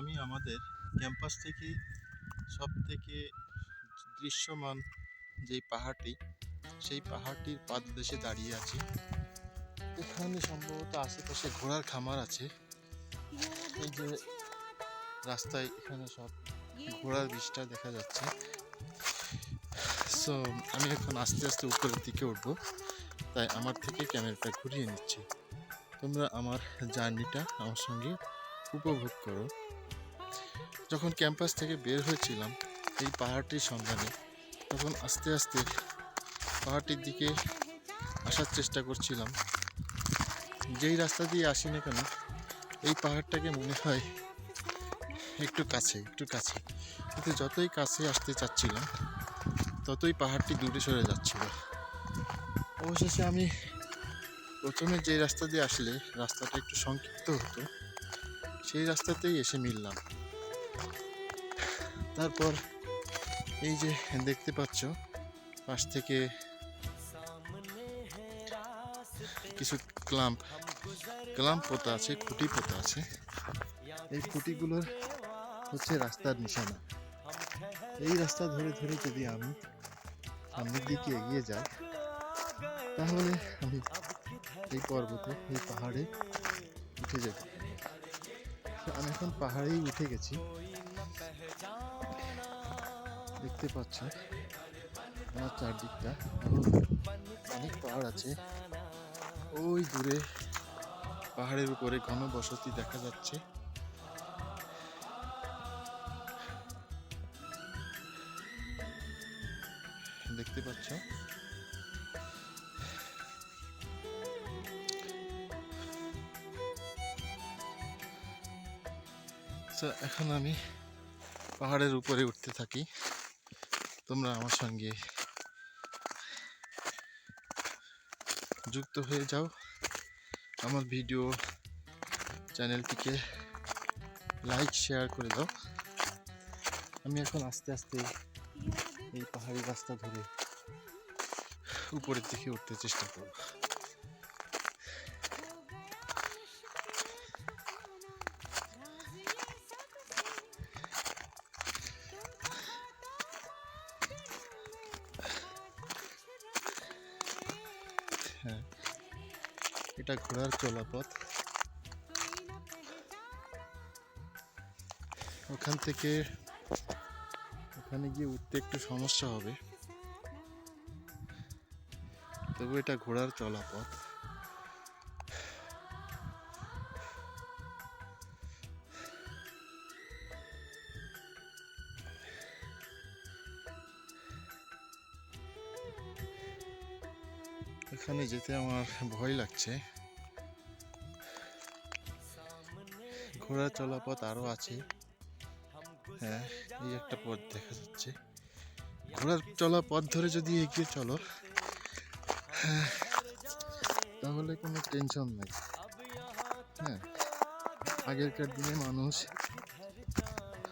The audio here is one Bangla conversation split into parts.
আমি আমাদের ক্যাম্পাস থেকে সব থেকে দৃশ্যমান যেই পাহাড়টি, সেই পাহাড়টির পাদদেশে দাঁড়িয়ে আছি। এখানে সম্ভবত আশেপাশে ঘোড়ার খামার আছে। এই যে রাস্তায় এখানে সব ঘোড়ার বিষটা দেখা যাচ্ছে। সো আমি এখন আস্তে আস্তে উপরের দিকে উঠবো। তাই আমার থেকে ক্যামেরাটা ঘুরিয়ে নিচ্ছি। তোমরা আমার জার্নিটা আমার সঙ্গে উপভোগ করো। যখন ক্যাম্পাস থেকে বের হয়েছিলাম এই পাহাড়টির সন্ধানে, তখন আস্তে আস্তে পাহাড়টির দিকে আসার চেষ্টা করছিলাম। যেই রাস্তা দিয়ে আসি না কেন, এই পাহাড়টাকে মনে হয় একটু কাছে একটু কাছে। কিন্তু যতই কাছে আসতে চাচ্ছিলাম, ততই পাহাড়টি দূরে সরে যাচ্ছিল। অবশেষে আমি প্রথমে যে রাস্তা দিয়ে আসলে রাস্তাটা একটু সংক্ষিপ্ত হতো, সেই রাস্তাতেই এসে মিললাম। তারপর এই যে দেখতে পাচ্ছ, পাশ থেকে কিছু ক্লাম্প ক্লাম্প পোতা আছে, খুঁটি পোতা আছে। এই খুঁটিগুলোর হচ্ছে রাস্তার নিশানা। এই রাস্তা ধরে ধরে যদি আমি সামনের দিকে এগিয়ে যাই, তাহলে আমি এই পর্বতে, এই পাহাড়ে উঠে যেতে আমি এখন পাহাড়েই উঠে গেছি। দেখতে পাচ্ছ আমার চারদিকটা। অনেক পাহাড় আছে। ওই দূরে পাহাড়ের উপরে ঘন বসতি দেখা যাচ্ছে। দেখতে পাচ্ছ? তো এখন আমি পাহাড়ের উপরে উঠতে থাকি। তোমরা আমার সঙ্গে যুক্ত হয়ে যাও। আমার ভিডিও চ্যানেলটিকে লাইক, শেয়ার করে দাও। আমি এখন আস্তে আস্তে এই পাহাড়ি রাস্তা ধরে উপরের দিকে উঠতে চেষ্টা করব। এটা ঘোড়ার চলাপথ। ওখান থেকে ওখানে গিয়ে উঠতে একটু সমস্যা হবে। তবু এটা ঘোড়ার চলাপথ। এখানে যেতে আমার ভয় লাগছে। ঘোড়া চলাপথ আরও আছে। হ্যাঁ এই একটা পথ দেখা যাচ্ছে। ঘোড়ার চলা পথ ধরে যদি এগিয়ে চলো হ্যাঁ, তাহলে কোনো টেনশন নাই। হ্যাঁ আগেরকার দিনে মানুষ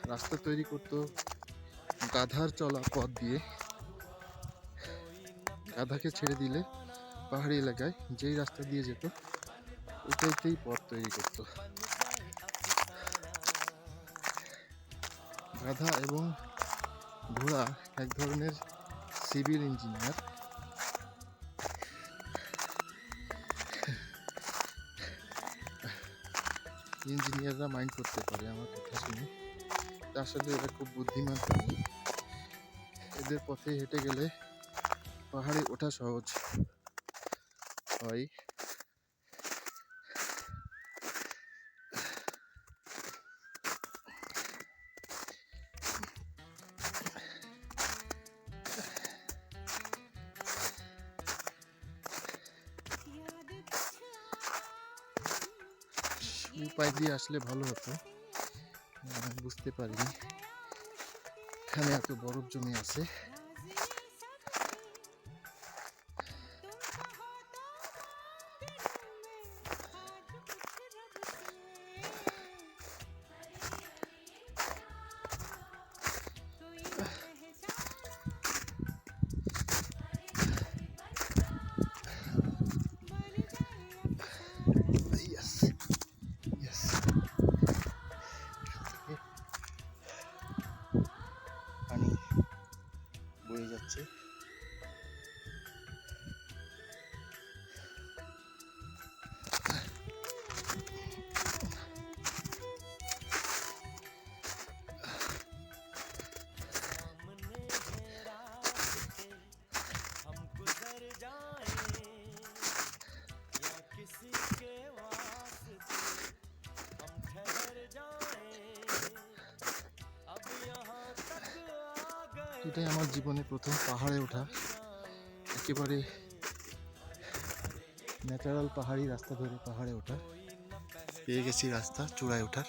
রাস্তা তৈরি করতো গাধার চলা পথ দিয়ে। গাধাকে ছেড়ে দিলে পাহাড়ি এলাকায় যেই রাস্তা দিয়ে যেত ওটাইতেই পথ তৈরি করতো। গাধা এবং ঘোড়া এক ধরনের সিভিল ইঞ্জিনিয়ার। ইঞ্জিনিয়াররা মাইন্ড করতে পারে আমার কথা শুনে। আসলে এরা খুব বুদ্ধিমান এদের পথে হেঁটে গেলে পাহাড়ে ওঠা সহজ হয়। উপায় দিয়ে আসলে ভালো হতো। বুঝতে পারিনি। এখানে এত বরফ জমে আছে। হয়ে যাচ্ছে। এটাই আমার জীবনে প্রথম পাহাড়ে ওঠা। একেবারে ন্যাচারাল পাহাড়ি রাস্তা ধরে পাহাড়ে ওঠা। পেয়ে গেছি রাস্তা চূড়ায় ওঠার।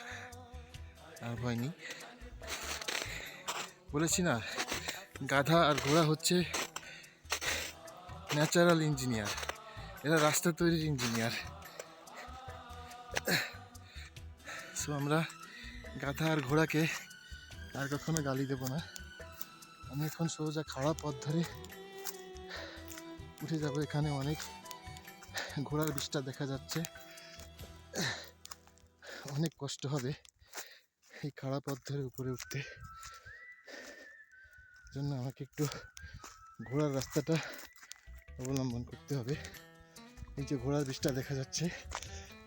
আর ভয় নেই বলেছি না, গাধা আর ঘোড়া হচ্ছে ন্যাচারাল ইঞ্জিনিয়ার এরা রাস্তা তৈরির ইঞ্জিনিয়ার সো আমরা গাধা আর ঘোড়াকে আর কখনো গালি দেবো না। আমি এখন সোজা খাড়া পথ ধরে উঠে যাব এখানে অনেক ঘোড়ার বিষ্টা দেখা যাচ্ছে। অনেক কষ্ট হবে এই খাড়া পথ ধরে উপরে উঠতে। জন্য আমাকে একটু ঘোড়ার রাস্তাটা অবলম্বন করতে হবে। এই যে ঘোড়ার বিষ্টা দেখা যাচ্ছে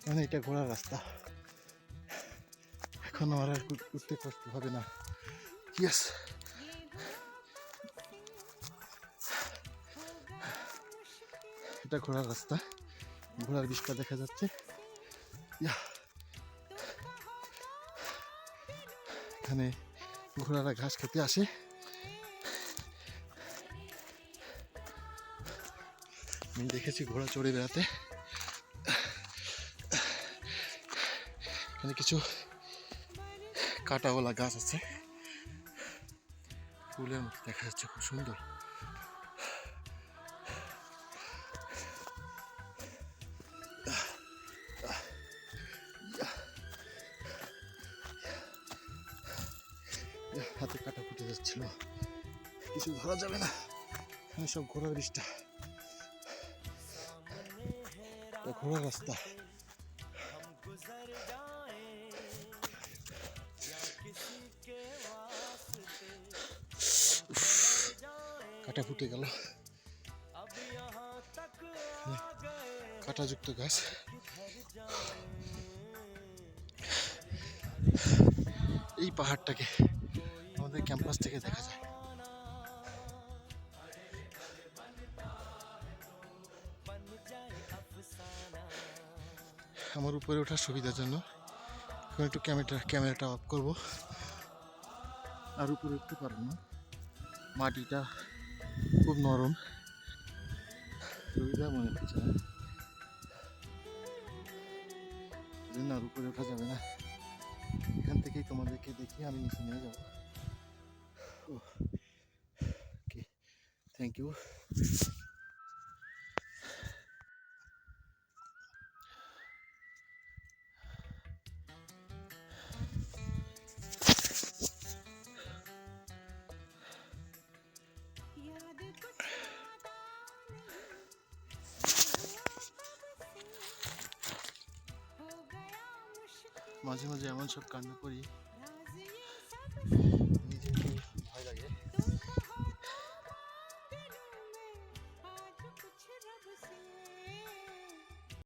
মানে এটা ঘোড়ার রাস্তা। এখন আমার আর উঠতে কষ্ট হবে না। ইয়েস এটা ঘোড়ার রাস্তা। ঘোড়ার বিষটা দেখা যাচ্ছে। এখানে ঘোড়ারা ঘাস খেতে আসে। আমি দেখেছি ঘোড়া চড়ে বেড়াতে। এখানে কিছু কাটাওয়ালা গাছ আছে। ফুলের মতো দেখা যাচ্ছে, খুব সুন্দর। যাচ্ছিল কিছু ধরা যাবে না। এখানে সব ঘোড়ার বিষটা। ঘোড়ার রাস্তা। কাটা ফুটে গেল। কাটাযুক্ত গাছ। এই পাহাড়টাকে আমাদের ক্যাম্পাস থেকে দেখা যায়। আমার উপরে ওঠার সুবিধার জন্য এখন একটু ক্যামেরা, ক্যামেরাটা অফ করব। আর উপরে উঠতে পারব না। মাটিটা খুব নরম। সুবিধা মনে হচ্ছে না। আর উপরে ওঠা যাবে না। এখান থেকেই তোমাদেরকে দেখি আমি নিচে নিয়ে যাব। ওকে থ্যাংক ইউ মাঝে মাঝে এমন সব কান্না করি।